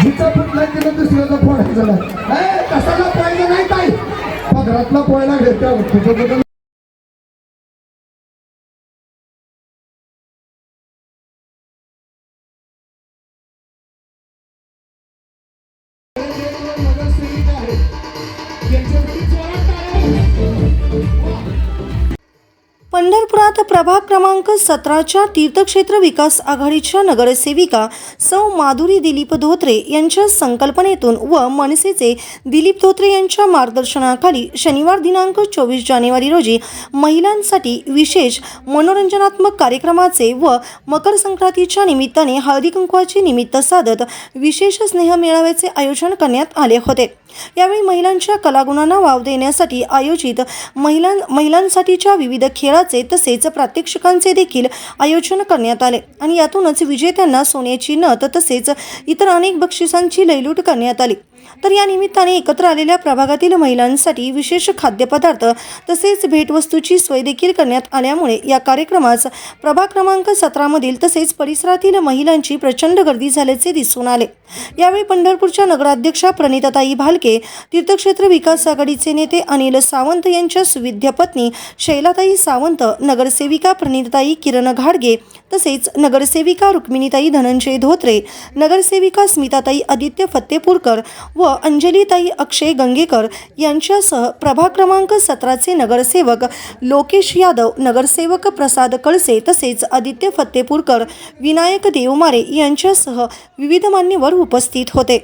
हिचा फुटला तिला दुसऱ्याचा फोडायचा नाही ए, कशाला पोहायचं नाही काय पदरातला पोहायला घेत्या तुझं कुठं पंढरपुरात प्रभाग क्रमांक सतराच्या तीर्थक्षेत्र विकास आघाडीच्या नगरसेविका सौ माधुरी दिलीप धोत्रे यांच्या संकल्पनेतून व मनसेचे दिलीप धोत्रे यांच्या मार्गदर्शनाखाली शनिवार दिनांक चोवीस जानेवारी रोजी महिलांसाठी विशेष मनोरंजनात्मक कार्यक्रमाचे व मकर संक्रांतीच्या निमित्ताने हळदी कुंकवाचे निमित्त साधत विशेष स्नेह मेळाव्याचे आयोजन करण्यात आले होते. यावेळी महिलांच्या कलागुणांना वाव देण्यासाठी आयोजित महिलां महिलांसाठीच्या विविध खेळाचे तसेच प्रात्यक्षिकांचे देखील आयोजन करण्यात आले. आणि यातूनच विजेत्यांना सोन्याची नथ तसेच इतर अनेक बक्षिसांची लयलूट करण्यात आली. तर या निमित्ताने एकत्र आलेल्या प्रभागातील महिलांसाठी विशेष खाद्यपदार्थ तसेच भेटवस्तूची सोय देखील करण्यात आल्यामुळे या कार्यक्रमास प्रभाग क्रमांक सतरामधील तसेच परिसरातील महिलांची प्रचंड गर्दी झाल्याचे दिसून आले. यावेळी पंढरपूरच्या नगराध्यक्षा प्रणिताताई भालके तीर्थक्षेत्र विकास आघाडीचे नेते अनिल सावंत यांच्या सुविध्य पत्नी शैलाताई सावंत नगरसेविका प्रणिताताई किरण घाडगे तसेच नगरसेविका रुक्मिणीताई धनंजय धोत्रे नगरसेविका स्मिताताई आदित्य फत्तेपूरकर व अंजलीताई अक्षय गंगेकर यांच्यासह प्रभाग क्रमांक सतराचे नगरसेवक लोकेश यादव नगरसेवक प्रसाद कळसे तसेच आदित्य फत्तेपूरकर विनायक देवमारे यांच्यासह विविध मान्यवर उपस्थित होते.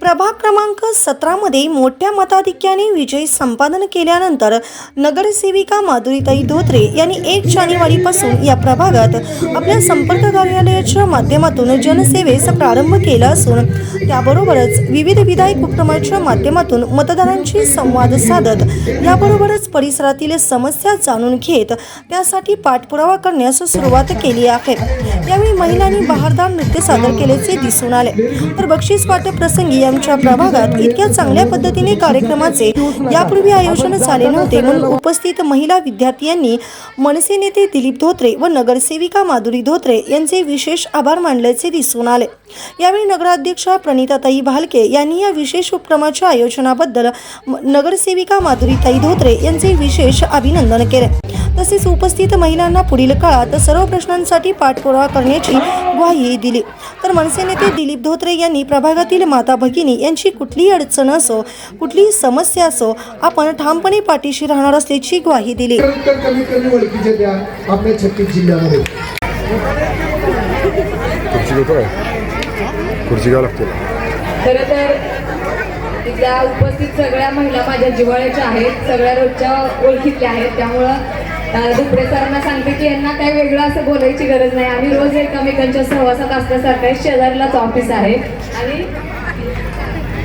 प्रभाग क्रमांक सतरामध्ये मोठ्या मताधिक्याने विजय संपादन केल्यानंतर नगरसेविका माधुरीताई धोत्रे यांनी एक जानेवारीपासून या प्रभागात आपल्या संपर्क कार्यालयाच्या माध्यमातून जनसेवेस प्रारंभ केला असून त्याबरोबरच विविध विधायक उपक्रमाच्या माध्यमातून मतदारांशी संवाद साधत याबरोबरच परिसरातील समस्या जाणून घेत त्यासाठी पाठपुरावा करण्यास सुरुवात केली आहे. यावेळी महिलांनी बहारदार नृत्य सादर केल्याचे दिसून आले. तर बक्षीस वाटप प्रसंगी आमच्या प्रभागात इतक्या चांगल्या पद्धतीने कार्यक्रमाचे यापूर्वी आयोजन झाले नव्हते म्हणून उपस्थित महिला विद्यार्थ्यांनी मनसे नेते दिलीप धोत्रे व नगरसेविका माधुरी धोत्रे यांचे विशेष आभार मानल्याचे दिसून आले. यावेळी नगराध्यक्षा प्रणिताताई भालके यांनी या विशेष उपक्रमाच्या आयोजनाबद्दल नगरसेविका माधुरीताई धोत्रे यांचे विशेष अभिनंदन केले. तसेच उपस्थित महिलांना पुढील काळात सर्व प्रश्नांसाठी पाठपुरावा करण्याची ग्वाही दिली. तर मनसे नेते दिलीप धोत्रे यांनी प्रभागातील माता भगिनी यांची कुठलीही अडचण असो कुठलीही समस्या असो आपण ठामपणे पाठीशी राहणार असल्याची ग्वाही दिली. आपल्या छत्तीस जिल्ह्यामध्ये. खुर्ची घेतो खुर्ची घ्यावं लागते. खरं तर तिथल्या उपस्थित सगळ्या महिला माझ्या जिव्हाळ्याच्या आहेत सगळ्या रोजच्या ओळखीतल्या आहेत. त्यामुळं दुपरे सरांना सांगते की यांना काही वेगळं असं बोलायची गरज नाही. आम्ही रोज एकमेकांच्या सहवासात असल्यासारखं शेजारीलाच ऑफिस आहे. आणि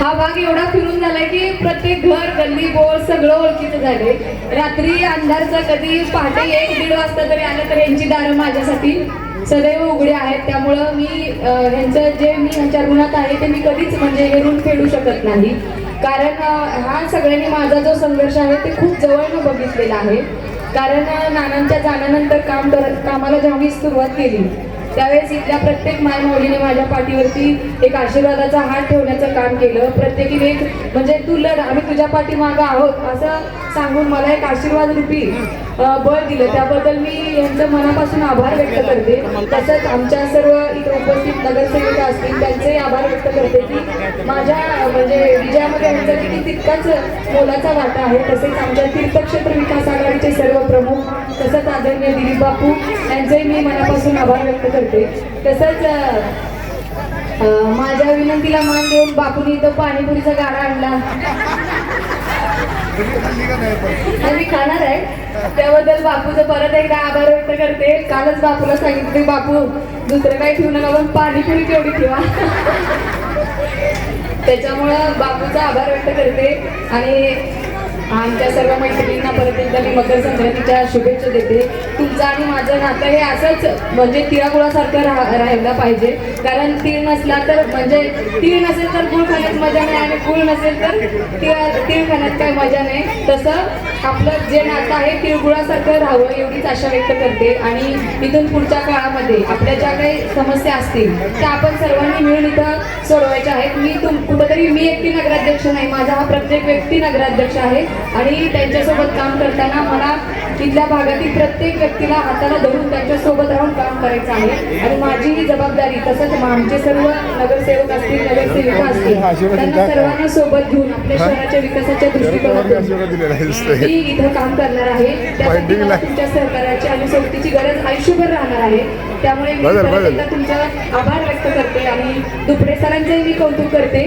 हा भाग एवढा फिरून झालाय की प्रत्येक घर गल्ली बोळ सगळं ओळखीचं झाले रात्री अंधारचं कधी पहाटे एक दीड वाजता तरी आलं तर यांची दारं माझ्यासाठी सदैव उघडे आहेत. त्यामुळं मी ह्यांचं जे मी ह्यांच्या ऋणात आहे ते मी कधीच म्हणजे हे ऋण फेडू शकत नाही. कारण हा सगळ्यांनी माझा जो संघर्ष आहे ते खूप जवळनं बघितलेला आहे. कारण नानांच्या जाण्यानंतर काम करत कामाला जेव्हा मी सुरुवात केली त्यावेळेस इथल्या प्रत्येक माय माऊलीने माझ्या पाठीवरती एक आशीर्वादाचा हात ठेवण्याचं काम केलं. प्रत्येकीने एक म्हणजे तू लढ आम्ही तुझ्या पाठीमागं आहोत असं सांगून मला एक आशीर्वाद रूपी बळ दिलं. त्याबद्दल मी यांचं मनापासून आभार व्यक्त करते. तसंच आमच्या सर्व इथे उपस्थित नगरसेविका असतील त्यांचेही आभार व्यक्त करते की माझ्या म्हणजे विजयामध्ये यांचा किती तितकाच मोलाचा वाटा आहे. तसेच आमच्या तीर्थक्षेत्र विकास सर्व प्रमुख तसंच आदरणीय दिलीप बापू यांचेही मी मनापासून आभार व्यक्त करते. तसंच माझ्या विनंतीला मान देऊन बापूंनी इथं पाणीपुरीचा गाडा आणला. मी खाणार आहे. त्याबद्दल बापूचं परत एकदा आभार व्यक्त करते. कालच बापूला सांगितलं बापू दुसरं काही ठेवू नका पण पाणीपुरी तेवढी ठेवा. त्याच्यामुळं बापूचा आभार व्यक्त करते. आणि आमच्या सर्व मैत्रिणींना परत एकदा मी मकर संक्रांतीच्या शुभेच्छा देते. तुझं आणि माझं नातं हे असंच म्हणजे तिळागुळासारखं राह राहायला पाहिजे. कारण तीळ नसला तर म्हणजे तीळ नसेल तर गुळ खाण्यात मजा नाही आणि गुळ नसेल तर तीळ तीळ खाण्यात काय मजा नाही. तसं आपलं जे नातं आहे तिळगुळासारखं राहावं एवढीच आशा व्यक्त करते. आणि इथून पुढच्या काळामध्ये आपल्या ज्या काही समस्या असतील त्या आपण सर्वांनी मिळून इथं सोडवायच्या आहेत. मी तुम कुठंतरी मी एकटी नगराध्यक्ष नाही माझा हा प्रत्येक व्यक्ती नगराध्यक्ष आहे. आणि त्यांच्यासोबत काम करताना मला इथल्या भागातील प्रत्येक व्यक्तीला हाताला धरून त्यांच्यासोबत राहून काम करायचं आहे. आणि माझी ही जबाबदारी तसंच आमचे सर्व नगरसेवक असतील नगरसेविका असतील त्यांना सर्वांना सोबत घेऊन आपल्या शहराच्या विकासाच्या दृष्टिकोनातून. मी इथं काम करणार आहे. त्यासाठी. तुमच्या सहकार्याची आणि सोबतीची गरज आयुष्यभर राहणार आहे. त्यामुळे मी तुमचा आभार व्यक्त करते आणि दुपडे सरांचंही मी कौतुक करते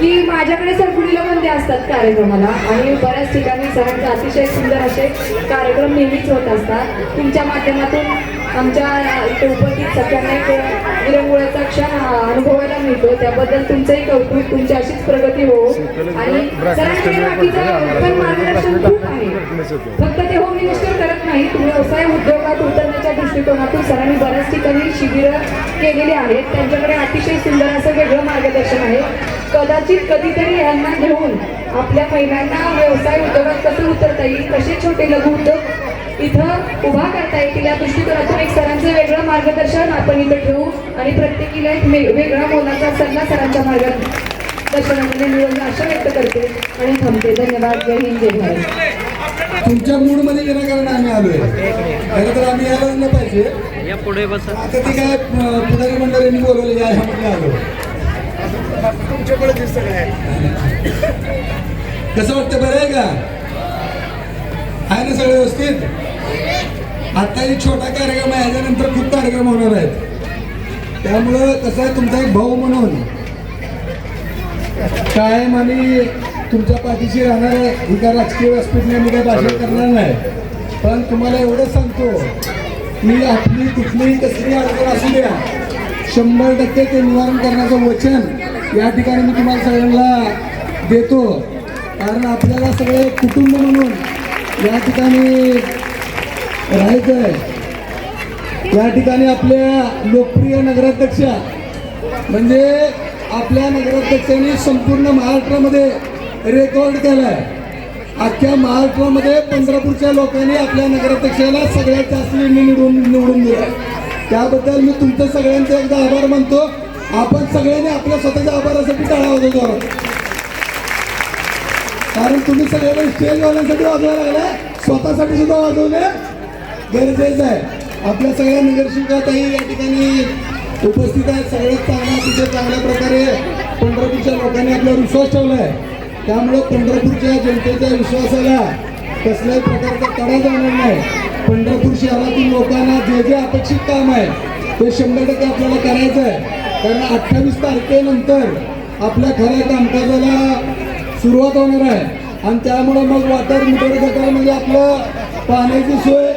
की माझ्याकडे सरकुडीला बंदे असतात कार्यक्रमाला आणि बऱ्याच ठिकाणी सरांचे अतिशय सुंदर असे कार्यक्रम नेहमीच होत असतात. तुमच्या माध्यमातून आमच्या इथे उपस्थित सगळ्यांना एक विरंगुळ्याचा क्षण अनुभवायला मिळतो त्याबद्दल तुमचंही कौतुक तुमची अशीच प्रगती हो. आणि सरांकडे बाकीचं पण मार्गदर्शन खूप आहे. फक्त ते होम मिनिस्टर करत नाही तुम्ही व्यवसाय उद्योगात उतरण्याच्या दृष्टिकोनातून सरांनी बऱ्याच ठिकाणी शिबिरं केलेली आहेत. त्यांच्याकडे अतिशय सुंदर असं वेगळं मार्गदर्शन आहे. कदाचित कधीतरी यांना घेऊन आपल्या महिलांना व्यवसाय उद्योगात कसं उतरता येईल कसे छोटे लघु उद्योग इथं उभा करता येतील या दृष्टिकोनातून एक सरांचं वेगळं मार्गदर्शन आपण इथं ठेवू आणि प्रत्येकीला एक वेगळा मोलाचा सल्ला सरांच्या मार्गदर्शनामध्ये मिळवणं आशा व्यक्त करते आणि थांबते. धन्यवाद. जय हिंद जय भारत. तुमच्या मूडमध्ये विनाकारण आम्ही आलोय. खरं तर आम्ही यायलाच नाही पाहिजे. या पुढे बसा. आता ती काय पुढारी मंडळींनी बोलवले या ह्यामध्ये आलो. तुमच्याकडे दिसतं काय कसं वाटतं बरं आहे का? आहे ना सगळं व्यवस्थित? आता एक छोटा कार्यक्रम आहे याच्यानंतर खूप कार्यक्रम होणार आहेत. त्यामुळं कसं आहे तुमचा एक भाऊ म्हणून कायम आणि तुमच्या पाठीशी राहणार आहे ही काय राजकीय व्यासपीठने मी काय भाषण करणार नाही. पण तुम्हाला एवढं सांगतो की आपली कुठलीही कसली अडचण असू द्या शंभर टक्के ते निवारण करण्याचं वचन या ठिकाणी मी तुम्हाला सगळ्यांना देतो. कारण आपल्याला सगळे कुटुंब म्हणून या ठिकाणी राहायचं आहे या ठिकाणी आपल्या लोकप्रिय नगराध्यक्षा म्हणजे आपल्या नगराध्यक्षांनी संपूर्ण महाराष्ट्रामध्ये रेकॉर्ड केलाय. अख्ख्या महाराष्ट्रामध्ये पंढरपूरच्या लोकांनी आपल्या नगराध्यक्षाला सगळ्यात जास्त निवडून निवडून दिलाय. त्याबद्दल मी तुमचं सगळ्यांचे एकदा आभार मानतो. आपण सगळ्यांनी आपल्या स्वतःच्या आभारासाठी टाळा वाजवतो कारण तुम्ही सगळ्यांना स्टेज वाजवण्यासाठी वाजवायला लागलाय. स्वतःसाठी सुद्धा वाजवले गरजेचं आहे. आपल्या सगळ्या नगरसेविकाताई या ठिकाणी उपस्थित आहेत. सगळ्यात चांगला तिथे चांगल्या प्रकारे पंढरपूरच्या लोकांनी आपल्यावर विश्वास ठेवला आहे त्यामुळे पंढरपूरच्या जनतेच्या विश्वासाला कसल्याही प्रकारचा तडा जाणार नाही. पंढरपूर शहरातील लोकांना जे जे अपेक्षित काम आहे ते शंभर टक्के आपल्याला करायचं आहे. कारण अठ्ठावीस तारखेनंतर आपल्या खऱ्या कामकाजाला सुरुवात होणार आहे. आणि त्यामुळं मग वॉटर मीटर गटार म्हणजे आपलं पाण्याची सोय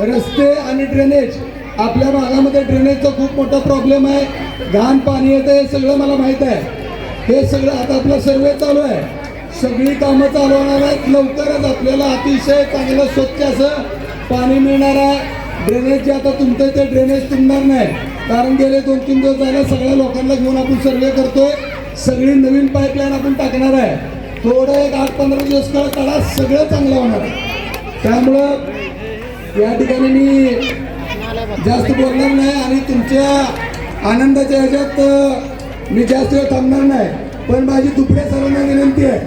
रस्ते आणि ड्रेनेज आपल्या भागामध्ये ड्रेनेजचा खूप मोठा प्रॉब्लेम आहे. घाण पाणी येतं हे सगळं मला माहीत आहे. हे सगळं आता आपला सर्वे चालू आहे. सगळी कामं चालू होणार आहेत. लवकरच आपल्याला अतिशय चांगलं स्वच्छ असं पाणी मिळणार आहे. ड्रेनेज जे आता तुमचं ते ड्रेनेज तुंबणार नाही. कारण गेले दोन तीन दिवस झाले सगळ्या लोकांना घेऊन आपण सर्वे करतोय. सगळी नवीन पाईपलाईन आपण टाकणार आहे. थोडं एक आठ पंधरा दिवस काळ काढा सगळं चांगलं होणार आहे. त्यामुळं या ठिकाणी मी जास्त बोलणार नाही आणि तुमच्या आनंदाच्या ह्याच्यात मी जास्त वेळ थांबणार नाही. पण माझी दुपड्या सर्वांना विनंती आहे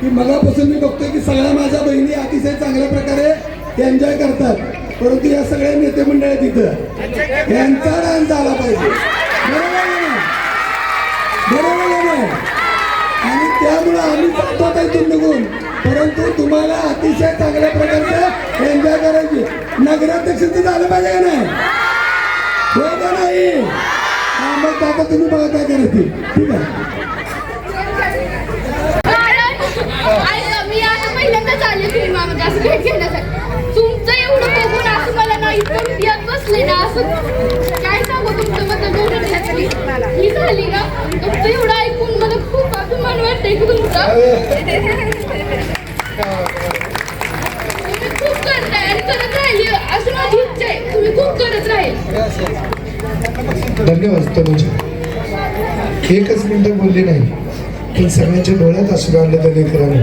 की मगापासून मी बघतोय की सगळ्या माझ्या बहिणी अतिशय चांगल्या प्रकारे ते एन्जॉय करतात. परंतु या सगळ्या नेते मंडळ आहेत तिथं यांचा डान्स झाला पाहिजे. बरोबर बरोबर आणि त्यामुळं आम्ही जातो आता इथून निघून. परंतु तुम्हाला अतिशय चांगल्या प्रकारचं एन्जॉय करायची. नगराध्यक्षाचं झालं पाहिजे का नाही? हो का नाही? मग काका तुम्ही बघा काय करायची. ठीक आहे. मी आता असं तुमचं एवढं बघून असं मला बसले ना असं काय सांगू तुमचं? मतलब ही झाली ना तुमचं एवढं ऐकून मला खूप अभिमान वाटतंय तुमचं. करत तुम्ही खूप करत राहील धन्यवाद तनुजा. एकच मिनिट बोलली नाही. पण सगळ्यांच्या डोळ्यात असू आणले तर लेकरांनी